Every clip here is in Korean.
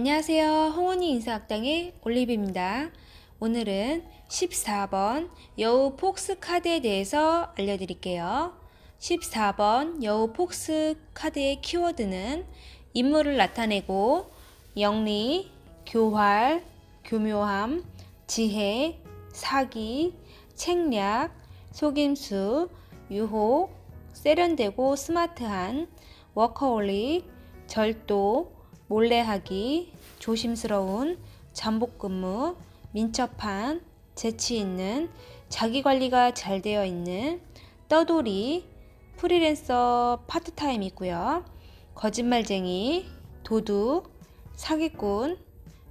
안녕하세요. 홍원이 인사학당의 올리브입니다. 오늘은 14번 여우 폭스 카드에 대해서 알려드릴게요. 14번 여우 폭스 카드의 키워드는 인물을 나타내고 영리, 교활, 교묘함, 지혜, 사기, 책략, 속임수, 유혹, 세련되고 스마트한, 워커홀릭, 절도, 몰래하기, 조심스러운, 잠복근무, 민첩한, 재치 있는, 자기 관리가 잘 되어 있는, 떠돌이, 프리랜서 파트타임 있고요. 거짓말쟁이, 도둑, 사기꾼,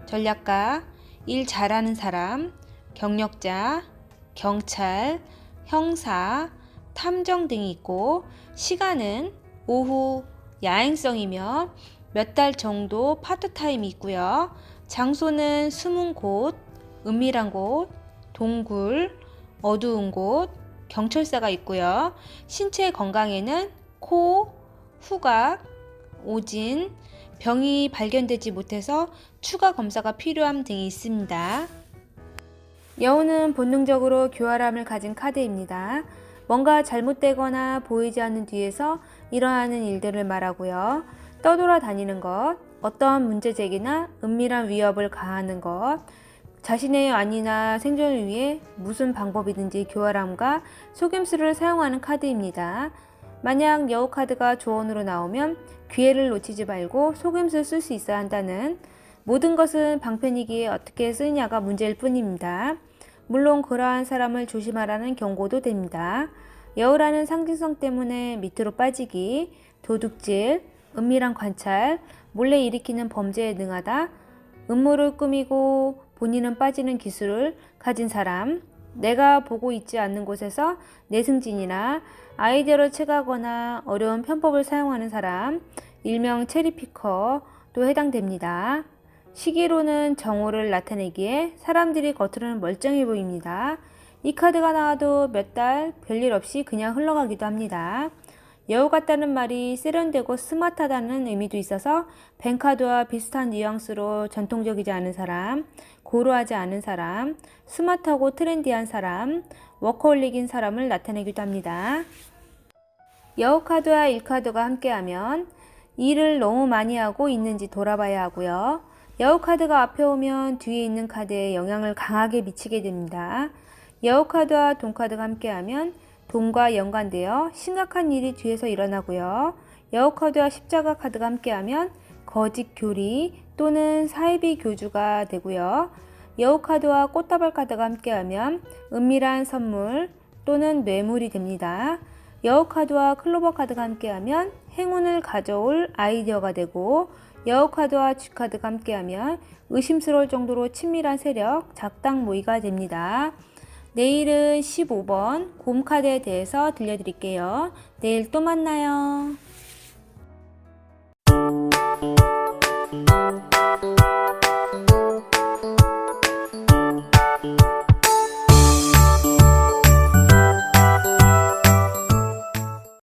전략가, 일 잘하는 사람, 경력자, 경찰, 형사, 탐정 등이 있고 시간은 오후 야행성이며 몇 달 정도 파트타임이 있고요. 장소는 숨은 곳, 은밀한 곳, 동굴, 어두운 곳, 경찰서가 있고요. 신체 건강에는 코, 후각, 오진, 병이 발견되지 못해서 추가 검사가 필요함 등이 있습니다. 여우는 본능적으로 교활함을 가진 카드입니다. 뭔가 잘못되거나 보이지 않는 뒤에서 일어나는 일들을 말하고요. 떠돌아 다니는 것, 어떠한 문제 제기나 은밀한 위협을 가하는 것, 자신의 안위나 생존을 위해 무슨 방법이든지 교활함과 속임수를 사용하는 카드입니다. 만약 여우 카드가 조언으로 나오면 기회를 놓치지 말고 속임수를 쓸 수 있어야 한다는 모든 것은 방편이기에 어떻게 쓰느냐가 문제일 뿐입니다. 물론 그러한 사람을 조심하라는 경고도 됩니다. 여우라는 상징성 때문에 밑으로 빠지기, 도둑질, 은밀한 관찰, 몰래 일으키는 범죄에 능하다, 음모를 꾸미고 본인은 빠지는 기술을 가진 사람, 내가 보고 있지 않는 곳에서 내승진이나 아이디어를 채가거나 어려운 편법을 사용하는 사람, 일명 체리피커도 해당됩니다. 시기로는 정오를 나타내기에 사람들이 겉으로는 멀쩡해 보입니다. 이 카드가 나와도 몇 달 별일 없이 그냥 흘러가기도 합니다. 여우 같다는 말이 세련되고 스마트하다는 의미도 있어서 뱅카드와 비슷한 뉘앙스로 전통적이지 않은 사람, 고루하지 않은 사람, 스마트하고 트렌디한 사람, 워커홀릭인 사람을 나타내기도 합니다. 여우 카드와 일 카드가 함께하면 일을 너무 많이 하고 있는지 돌아봐야 하고요. 여우 카드가 앞에 오면 뒤에 있는 카드에 영향을 강하게 미치게 됩니다. 여우 카드와 돈 카드가 함께하면 돈과 연관되어 심각한 일이 뒤에서 일어나고요. 여우 카드와 십자가 카드가 함께하면 거짓 교리 또는 사이비 교주가 되고요. 여우 카드와 꽃다발 카드가 함께하면 은밀한 선물 또는 뇌물이 됩니다. 여우 카드와 클로버 카드가 함께하면 행운을 가져올 아이디어가 되고 여우 카드와 쥐 카드가 함께하면 의심스러울 정도로 친밀한 세력, 작당 모의가 됩니다. 내일은 15번 곰 카드에 대해서 들려드릴게요. 내일 또 만나요.